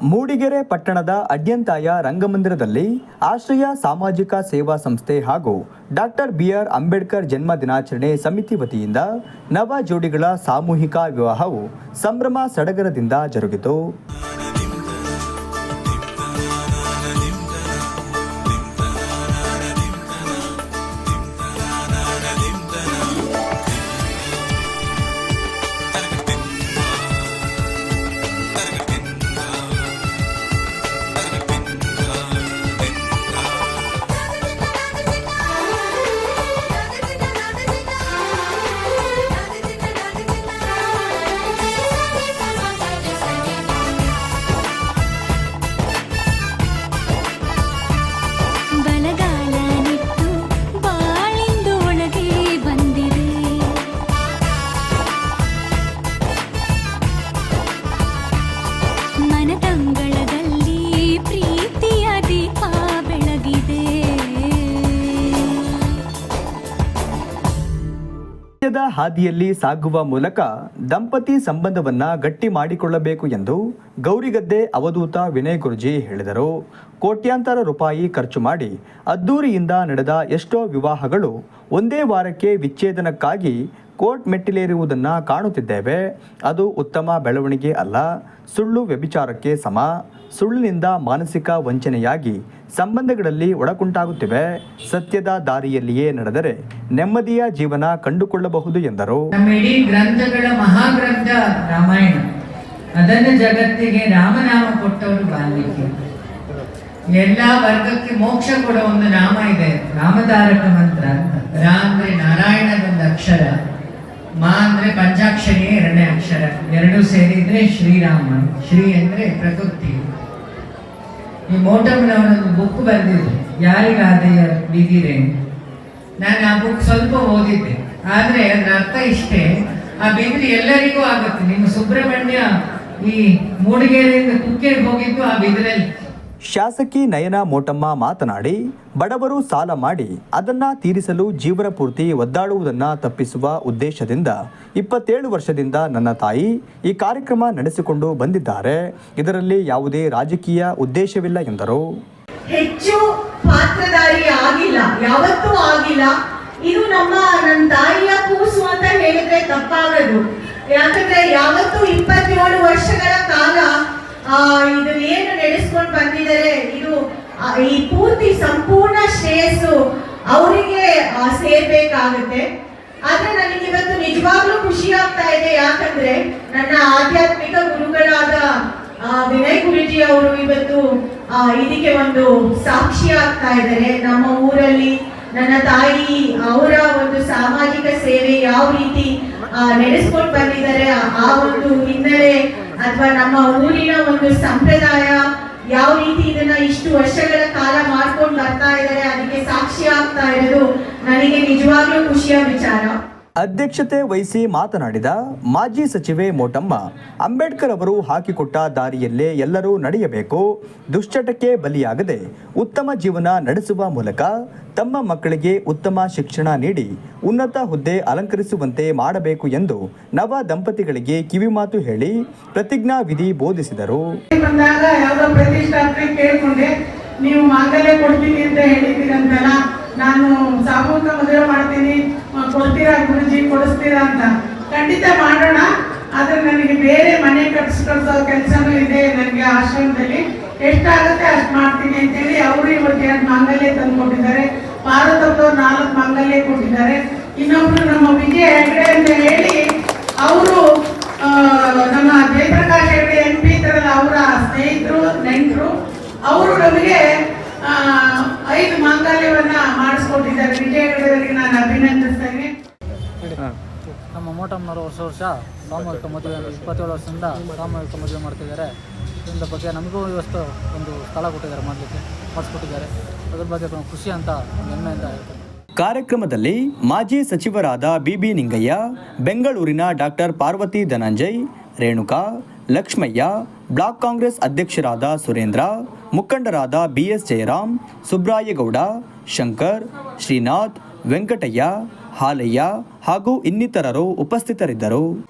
ಮೂಡಿಗೆರೆ ಪಟ್ಟಣದ ಅಡ್ಯಂತಾಯ ರಂಗಮಂದಿರದಲ್ಲಿ ಆಶ್ರಯ ಸಾಮಾಜಿಕ ಸೇವಾ ಸಂಸ್ಥೆ ಹಾಗೂ ಡಾಕ್ಟರ್ ಬಿಆರ್ ಅಂಬೇಡ್ಕರ್ ಜನ್ಮ ದಿನಾಚರಣೆ ಸಮಿತಿ ವತಿಯಿಂದ ನವ ಜೋಡಿಗಳ ಸಾಮೂಹಿಕ ವಿವಾಹವು ಸಂಭ್ರಮ ಸಡಗರದಿಂದ ಜರುಗಿತು. ಸತ್ಯದ ಹಾದಿಯಲ್ಲಿ ಸಾಗುವ ಮೂಲಕ ದಂಪತಿ ಸಂಬಂಧವನ್ನ ಗಟ್ಟಿ ಮಾಡಿಕೊಳ್ಳಬೇಕು ಎಂದು ಗೌರಿಗದ್ದೆ ಅವಧೂತ ವಿನಯ್ ಗುರುಜಿ ಹೇಳಿದರು. ಕೋಟ್ಯಾಂತರ ರೂಪಾಯಿ ಖರ್ಚು ಮಾಡಿ ಅದ್ದೂರಿಯಿಂದ ನಡೆದ ಎಷ್ಟೋ ವಿವಾಹಗಳು ಒಂದೇ ವಾರಕ್ಕೆ ವಿಚ್ಛೇದನಕ್ಕಾಗಿ ಕೋರ್ಟ್ ಮೆಟ್ಟಿಲೇರುವುದನ್ನು ಕಾಣುತ್ತಿದ್ದೇವೆ. ಅದು ಉತ್ತಮ ಬೆಳವಣಿಗೆ ಅಲ್ಲ, ಸುಳ್ಳು ವ್ಯಭಿಚಾರಕ್ಕೆ ಸಮ, ಸುಳ್ಳಿನಿಂದ ಮಾನಸಿಕ ವಂಚನೆಯಾಗಿ ಸಂಬಂಧಗಳಲ್ಲಿ ಒಡಕುಂಟಾಗುತ್ತಿವೆ ಸತ್ಯದ ದಾರಿಯಲ್ಲಿಯೇ ನಡೆದರೆ ನೆಮ್ಮದಿಯ ಜೀವನ ಕಂಡುಕೊಳ್ಳಬಹುದು ಎಂದರು. ಗ್ರಂಥಗಳ ಮಹಾಗ್ರಂಥ ರಾಮಾಯಣ. ಅದನ್ನು ಜಗತ್ತಿಗೆ ರಾಮನಾಮ ಕೊಟ್ಟವರು ವಾಲ್ಮೀಕಿ. ಎಲ್ಲ ವರ್ಗಕ್ಕೆ ಮೋಕ್ಷ ಕೊಡೋ ಒಂದು ನಾಮ ಇದೆ. ರಾಮತಾರಕ ಮಂತ್ರ ಅಂತ. ರಾ ಅಂದ್ರೆ ನಾರಾಯಣದ ಒಂದು ಅಕ್ಷರ. ಮಾ ಅಂದ್ರೆ ಪಂಚಾಕ್ಷರಿಯೇ ಎರಡನೇ ಅಕ್ಷರ. ಎರಡು ಸೇರಿದ್ರೆ ಶ್ರೀರಾಮ. ಶ್ರೀ ಅಂದ್ರೆ ಪ್ರಕೃತಿ. ಈ ಮೋಟಮ್ನವರೊಂದು ಬುಕ್ ಬಂದಿದೆ. ಯಾರಿಗಾದೆಯ ಬಿದಿರೆ ನಾನು ಆ ಬುಕ್ ಸ್ವಲ್ಪ ಓದಿದ್ದೆ. ಆದರೆ ಅದರ ಅರ್ಥ ಇಷ್ಟೇ. ಆ ಬಿದಿರಿ ಎಲ್ಲರಿಗೂ ಆಗುತ್ತೆ. ನಿಮ್ಮ ಸುಬ್ರಹ್ಮಣ್ಯ ಈ ಮೂಡಿಗೆರೆಯಿಂದ ಕುಕ್ಕೆಗೆ ಹೋಗಿದ್ದು ಆ ಬಿದಿರಲ್ಲಿ ಶಾಸಕಿ ನಯನ ಮೋಟಮ್ಮ ಮಾತನಾಡಿ, ಬಡವರು ಸಾಲ ಮಾಡಿ ಅದನ್ನ ತೀರಿಸಲು ಜೀವನ ಪೂರ್ತಿ ಒದ್ದಾಡುವುದನ್ನು ತಪ್ಪಿಸುವ ಉದ್ದೇಶದಿಂದ ಇಪ್ಪತ್ತೇಳು ವರ್ಷದಿಂದ ನನ್ನ ತಾಯಿ ಈ ಕಾರ್ಯಕ್ರಮ ನಡೆಸಿಕೊಂಡು ಬಂದಿದ್ದಾರೆ. ಇದರಲ್ಲಿ ಯಾವುದೇ ರಾಜಕೀಯ ಉದ್ದೇಶವಿಲ್ಲ ಎಂದರು. ಹೆಚ್ಚು ಪಾತ್ರಧಾರಿ ಆಗಿಲ್ಲ, ಯಾವತ್ತೂ ಆಗಿಲ್ಲ. ಇದು ನಮ್ಮ, ನನ್ನ ತಾಯಿಯ ಕೂಸು ಅಂತ ಹೇಳಿದ್ರೆ ತಪ್ಪಾಗದು. ಯಾಕಂದ್ರೆ ಯಾವತ್ತೂ ಇಪ್ಪತ್ತೇಳು ವರ್ಷಗಳ ಕಾಲ ಇದು ಏನು ನಡೆಸ್ಕೊಂಡು ಬಂದಿದ್ದಾರೆ, ಇದು ಈ ಪೂರ್ತಿ ಸಂಪೂರ್ಣ ಶ್ರೇಯಸ್ಸು ಅವರಿಗೆ ಸೇರ್ಬೇಕಾಗುತ್ತೆ. ಆದ್ರೆ ನನಗೆ ಇವತ್ತು ನಿಜವಾಗ್ಲೂ ಖುಷಿ ಆಗ್ತಾ ಇದೆ, ಯಾಕಂದ್ರೆ ನನ್ನ ಆಧ್ಯಾತ್ಮಿಕ ಗುರುಗಳಾದ ವಿನಯ್ ಗುರುಜಿ ಅವರು ಇವತ್ತು ಇದಕ್ಕೆ ಒಂದು ಸಾಕ್ಷಿ ಆಗ್ತಾ ಇದ್ದಾರೆ. ನಮ್ಮ ಊರಲ್ಲಿ ನನ್ನ ತಾಯಿ, ಅವರ ಒಂದು ಸಾಮಾಜಿಕ ಸೇವೆ ಯಾವ ರೀತಿ ನಡೆಸ್ಕೊಂಡು ಬಂದಿದ್ದಾರೆ ಆ ಒಂದು ಹಿನ್ನೆಲೆ ಅಥವಾ ನಮ್ಮ ಊರಿನ ಒಂದು ಸಂಪ್ರದಾಯ ಯಾವ ರೀತಿ ಇದನ್ನ ಇಷ್ಟು ವರ್ಷಗಳ ಕಾಲ ಮಾಡ್ಕೊಂಡು ಬರ್ತಾ ಇದ್ದಾರೆ, ಅದಕ್ಕೆ ಸಾಕ್ಷಿ ಆಗ್ತಾ ಇರೋದು ನನಗೆ ನಿಜವಾಗ್ಲೂ ಖುಷಿಯ ವಿಚಾರ. ಅಧ್ಯಕ್ಷತೆ ವಹಿಸಿ ಮಾತನಾಡಿದ ಮಾಜಿ ಸಚಿವೆ ಮೋಟಮ್ಮ, ಅಂಬೇಡ್ಕರ್ ಅವರು ಹಾಕಿಕೊಟ್ಟ ದಾರಿಯಲ್ಲೇ ಎಲ್ಲರೂ ನಡೆಯಬೇಕು, ದುಶ್ಚಟಕ್ಕೆ ಬಲಿಯಾಗದೆ ಉತ್ತಮ ಜೀವನ ನಡೆಸುವ ಮೂಲಕ ತಮ್ಮ ಮಕ್ಕಳಿಗೆ ಉತ್ತಮ ಶಿಕ್ಷಣ ನೀಡಿ, ಉನ್ನತ ಹುದ್ದೆ ಅಲಂಕರಿಸುವಂತೆ ಮಾಡಬೇಕು ಎಂದು ನವ ದಂಪತಿಗಳಿಗೆ ಕಿವಿಮಾತು ಹೇಳಿ ಪ್ರತಿಜ್ಞಾ ವಿಧಿ ಬೋಧಿಸಿದರು. ನೀವು ಮಾಂಗಲ್ಯ ಕೊಡ್ತೀನಿ ಅಂತ ಹೇಳಿದ್ದೀರಂತಲ್ಲ, ನಾನು ಸಾಮೂಹಿಕ ಮದುವೆ ಮಾಡ್ತೀನಿ ಕೊಡ್ತೀರಾ ಗುರುಜಿ, ಕೊಡಿಸ್ತೀರಾ ಅಂತ? ಖಂಡಿತ ಮಾಡೋಣ. ಆದ್ರೆ ನನಗೆ ಬೇರೆ ಮನೆ ಕಟ್ಸ್ಕೊಳ್ಸೋ ಕೆಲಸನೂ ಇದೆ ನನಗೆ ಆಶ್ರಮದಲ್ಲಿ. ಎಷ್ಟಾಗುತ್ತೆ ಅಷ್ಟು ಮಾಡ್ತೀನಿ ಅಂತೇಳಿ ಅವರು ಇವತ್ತು ಎರಡು ಮಾಂಗಲ್ಯ ತಂದು ಕೊಟ್ಟಿದ್ದಾರೆ ಭಾರತದವ್ರು ನಾಲ್ಕು ಮಾಂಗಲ್ಯ ಕೊಟ್ಟಿದ್ದಾರೆ. ಇನ್ನೊಬ್ರು ನಮ್ಮ ವಿಜಯ ಹೆಗ್ಡೆ ಅಂತ ಹೇಳಿ ಅವರು ನಮ್ಮ ಜಯಪ್ರಕಾಶ್ ಹೆಗ್ಡೆ ಎಂ ಪಿ ಅವರ ಸ್ನೇಹಿತರು, ನೆಂಟರು. ಅವರು ನಮಗೆ ಆ, ಐದು ಮಾಂಗಲ್ಯವನ್ನ ಮಾಡಿಸ್ಕೊಟ್ಟಿದ್ದಾರೆ ವಿಜಯ ಹೆಗ್ಡೆಯವರಿಗೆ ನಾನು ಅಭಿನಂದಿಸ್ತೇನೆ ನಮ್ಮ ಮೋಟಮ್ನವರು ವರ್ಷ ವರ್ಷ ಸಾಮೂಹಿಕ ಮದುವೆ, ಇಪ್ಪತ್ತೇಳು ವರ್ಷದಿಂದ ಸಾಮೂಹಿಕ ಮದುವೆ ಮಾಡ್ತಿದ್ದಾರೆ. ಇದರ ಬಗ್ಗೆ ನಮಗೂ ಇವತ್ತು ಒಂದು ಸ್ಥಳ ಕೊಟ್ಟಿದ್ದಾರೆ, ಮಾಡಲಿಕ್ಕೆ ಮಾಡಿಸ್ಕೊಟ್ಟಿದ್ದಾರೆ. ಅದ್ರ ಬಗ್ಗೆ ಖುಷಿ ಅಂತ ಹೆಮ್ಮೆಯಿಂದ ಕಾರ್ಯಕ್ರಮದಲ್ಲಿ ಮಾಜಿ ಸಚಿವರಾದ ಬಿಬಿ ನಿಂಗಯ್ಯ, ಬೆಂಗಳೂರಿನ ಡಾಕ್ಟರ್ ಪಾರ್ವತಿ ಧನಂಜಯ್, ರೇಣುಕಾ, ಲಕ್ಷ್ಮಯ್ಯ, ಬ್ಲಾಕ್ ಕಾಂಗ್ರೆಸ್ ಅಧ್ಯಕ್ಷರಾದ ಸುರೇಂದ್ರ, ಮುಖಂಡರಾದ ಬಿಎಸ್ ಜಯರಾಮ್, ಸುಬ್ರಾಯಗೌಡ, ಶಂಕರ್, ಶ್ರೀನಾಥ್, ವೆಂಕಟಯ್ಯ ಹಾಲಯ್ಯ ಹಾಗೂ ಇನ್ನಿತರರು ಉಪಸ್ಥಿತರಿದ್ದರು.